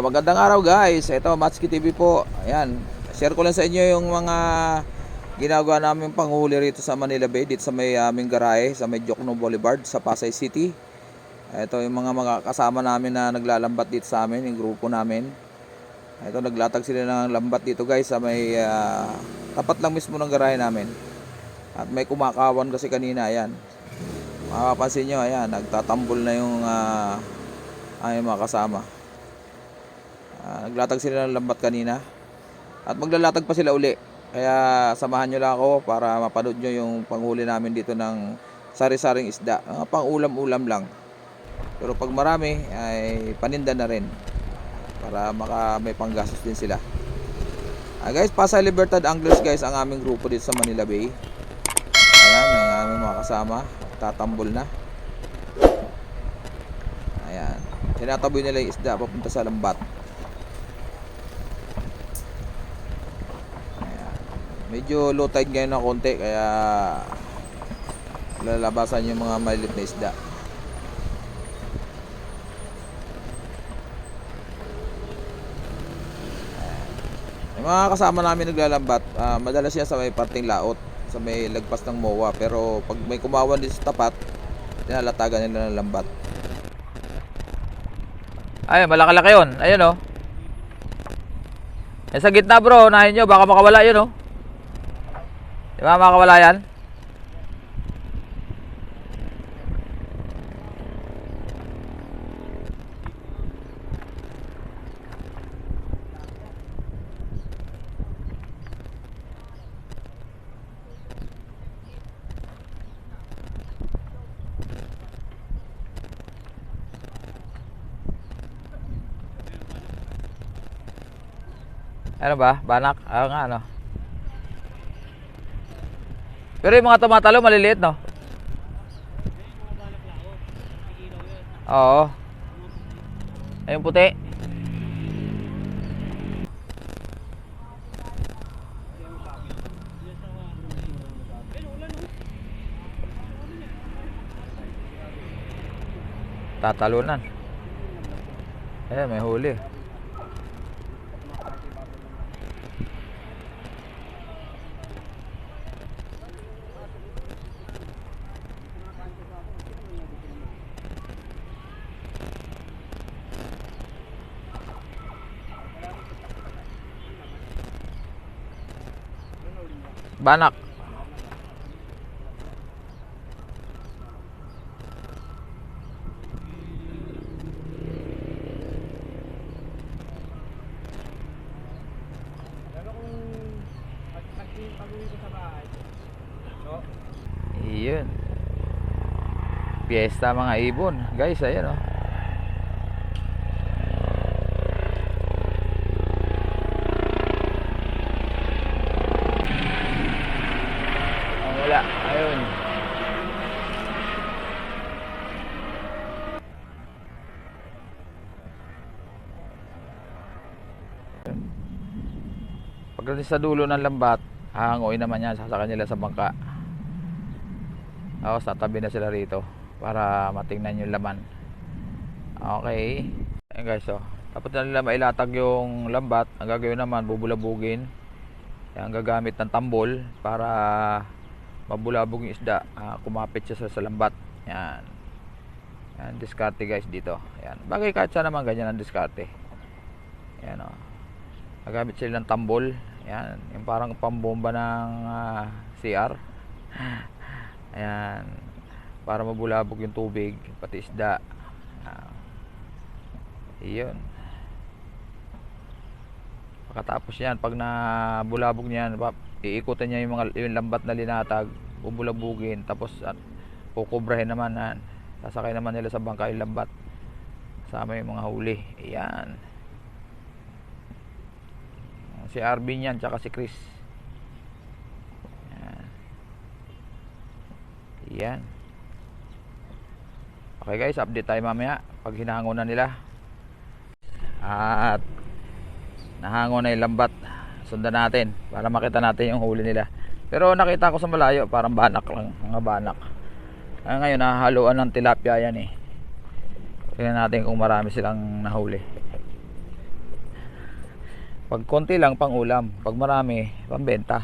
magandang araw guys. Ito, Matski TV po. Ayan, share ko lang sa inyo yung mga ginagawa namin panghuli rito sa Manila Bay, dito sa may aming garahe, sa may Jokno Boulevard, sa Pasay City. Ito yung mga mga kasama namin na naglalambat dito sa amin, yung grupo namin. Ito, naglatag sila ng lambat dito guys, sa may ah, tapat lang mismo ng garahe namin. At may kumakawan kasi kanina, ayan. Makapansin nyo, ayan, nagtatambol na yung ah, aming mga kasama. Ah, naglatag sila ng lambat kanina. At maglalatag pa sila uli. Kaya samahan nyo lang ako para mapanood nyo yung panghuli namin dito ng sari-saring isda. Mga pang ulam-ulam lang. Pero pag marami ay paninda na rin. Para maka may panggastos din sila. Ah, guys, Pasay Libertad Anglers guys ang aming grupo dito sa Manila Bay. Ayan, ang aming mga kasama. Tatambol na. Ayan. Tinataboy nila yung isda papunta sa lambat. Medyo low tide ngayon na konti kaya lalabasan yung mga maliit na isda. Yung mga kasama namin naglalambat, ah, madalas yan sa may parting laot, sa may lagpas ng MOA. Pero pag may kumawan din sa tapat, tinalatagan nila ng lambat. Ay, malaki-laki yun. Ayun oh. Yan sa gitna bro, unahin nyo, baka makawala yun oh. Di ba makawala yan? Ano ba? Banak? Ah nga ano. Pero yung mga tumatalo maliliit no? Oo. Ayun puti. Tatalunan. Eh, may huli. Banak. Pero kung pag pag pag-uwi ko sa bahay, so, Iyon. Fiesta mga ibon. Guys, ayan. Oh, wala. Ayun. Pagdating sa dulo ng lambat, hahanguin naman yan, sasakyan nila sa bangka. Tapos tatabi na sila rito para matingnan yung laman. Okay. Ayan guys, oh. Tapos na nila mailatag yung lambat. Ang gagawin naman, bubulabugin. Ayan, gagamit ng tambol para mabulabog yung isda. Ah, kumapit siya sa, sa lambat. Yan. Yan, diskarte guys dito. Yan. Bagay kahit saan naman ganyan ang diskarte. Yan, oh. Gagamit sila ng tambol. Yan. Yung parang pambomba ng ah, CR. Ayan. Para mabulabog yung tubig, pati isda. Ah. Iyon. Pagkatapos yan, pag nabulabog niyan, iikutan niya yung mga yung lambat na linatag, bubulabugin, tapos at kukubrahin naman yan. Sasakay naman nila sa bangka yung lambat. Kasama yung mga huli. Ayan. Si Arvin yan, tsaka si Chris. Yan. Okay guys, update tayo mamaya pag hinahango na nila. At nahango na yung lambat. Sundan natin para makita natin yung huli nila. Pero nakita ko sa malayo, parang banak lang, mga banak. Ah, ngayon, nahahaluan ng tilapia yan eh. Tingnan natin kung marami silang nahuli. Pag konti lang, pang ulam. Pag marami, pambenta.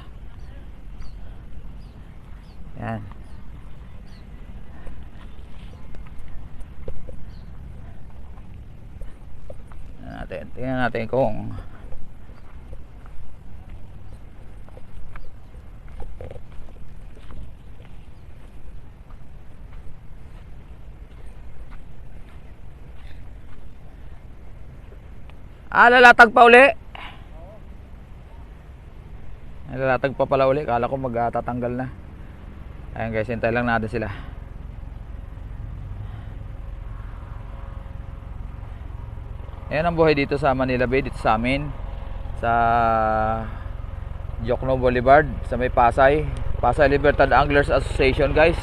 Yan. Tingnan natin, tingnan natin kung Ah, lalatag pa uli. Ay, Lalatag pa pala uli. Kala ko magtatanggal na. Ayan guys, hintay lang natin sila. Ayan ang buhay dito sa Manila Bay, dito sa amin. Sa Jokno Boulevard, sa may Pasay. Pasay Libertad Anglers Association guys.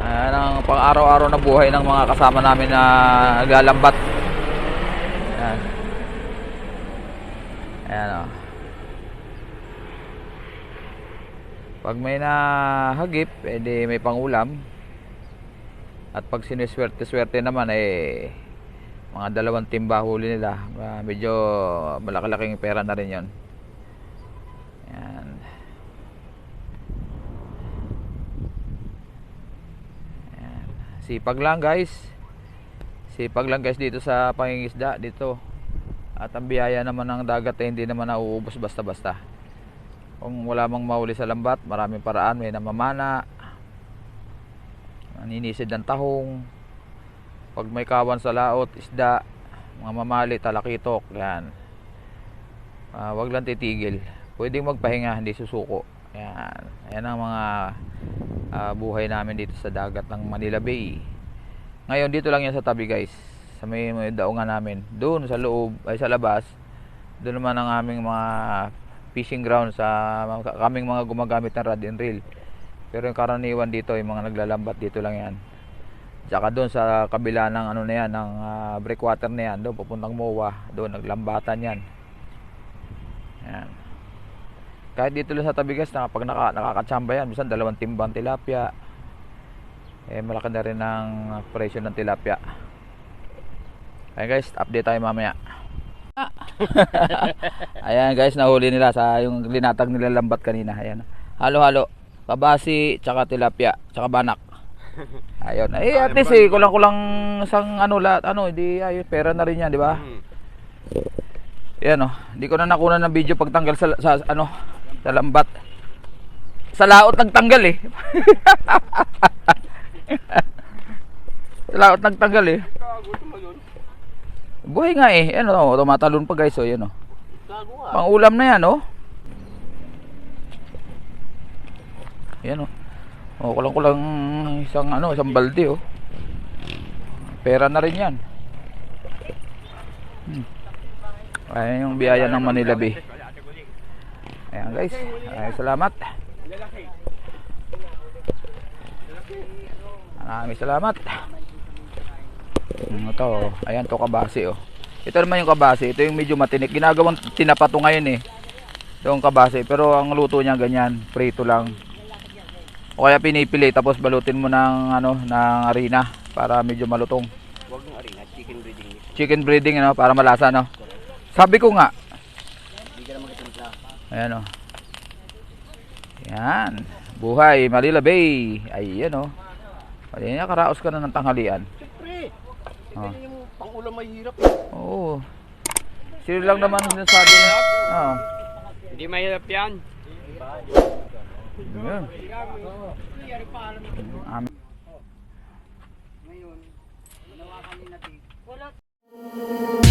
Ayan ang pang-araw-araw na buhay ng mga kasama namin na naglalambat. Ayan. Ayan o. Pag may nahagip, edi may pangulam. At pag siniswerte-swerte naman, eh, mga dalawang timba huli nila. Ah, medyo malaki-laking pera na rin yon. Ayan. Ayan. Sipag lang guys. Sipag lang guys dito sa pangingisda dito. At ang biyaya naman ng dagat eh, hindi naman nauubos basta-basta. Kung wala mang mahuli sa lambat, maraming paraan. May namamana, naninisid ng tahong, pag may kawan sa laot, isda, mga mamali, talakitok, yan. Ah, wag lang titigil. Pwedeng magpahinga, hindi susuko. Yan. Yan ang mga ah, buhay namin dito sa dagat ng Manila Bay. Ngayon, dito lang yan sa tabi guys. Sa may, may daungan namin. Doon sa loob, ay sa labas, doon naman ang aming mga fishing ground sa kaming mga gumagamit ng rod and reel. Pero yung karaniwan dito, yung mga naglalambat dito lang yan. Tsaka doon sa kabila ng ano na yan, ng ah, breakwater na yan, doon papuntang MOA, doon naglambatan yan. Yan. Kahit dito lang sa tabi guys, na pag naka, nakakatsamba yan, minsan dalawang timbang tilapia. Eh, malaki na rin ang presyo ng tilapia. Ayan guys, update tayo mamaya. Ayan guys, nahuli nila sa yung linatag nila lambat kanina. Ayan. Halo-halo. Kabasi, tsaka tilapia, tsaka banak. Ayun. Eh, at least eh, kulang-kulang isang ano lahat. Ano, hindi, ayun, pera na rin yan, di ba? Yan oh. Hindi ko na nakuha ng video pagtanggal sa, sa ano, sa lambat. Sa laot nagtanggal eh. sa laot nagtanggal eh. Buhay nga eh. Ano, oh, tumatalon pa guys, oh, yan oh. Gago nga. Pang ulam na yan, oh. Yan, oh. Oh, kulang kulang isang ano, isang balde, oh. Pera na rin yan. Hmm. Ayan yung biyaya ng Manila Bay. Ayan guys. Ay, salamat. Maraming salamat. Ano to? oh. Ayan to kabase oh. Ito naman yung kabase. Ito yung medyo matinik. Ginagawang tinapato ngayon eh. Yung kabase. Pero ang luto niya ganyan. Prito lang. O kaya pinipili tapos balutin mo ng ano ng harina para medyo malutong. Huwag ng arena, chicken breeding. Chicken breeding ano para malasa no. Sabi ko nga. Ayan oh. Yan. Buhay Manila Bay. Ayan oh. Na karaos ka na ng tanghalian. Oh. yung pangulam mahirap. Oo. Sino lang naman sinasabi na. Oo. Hindi mahirap yan. Yun. Amin. Ngayon, ginawa kami natin. Wala.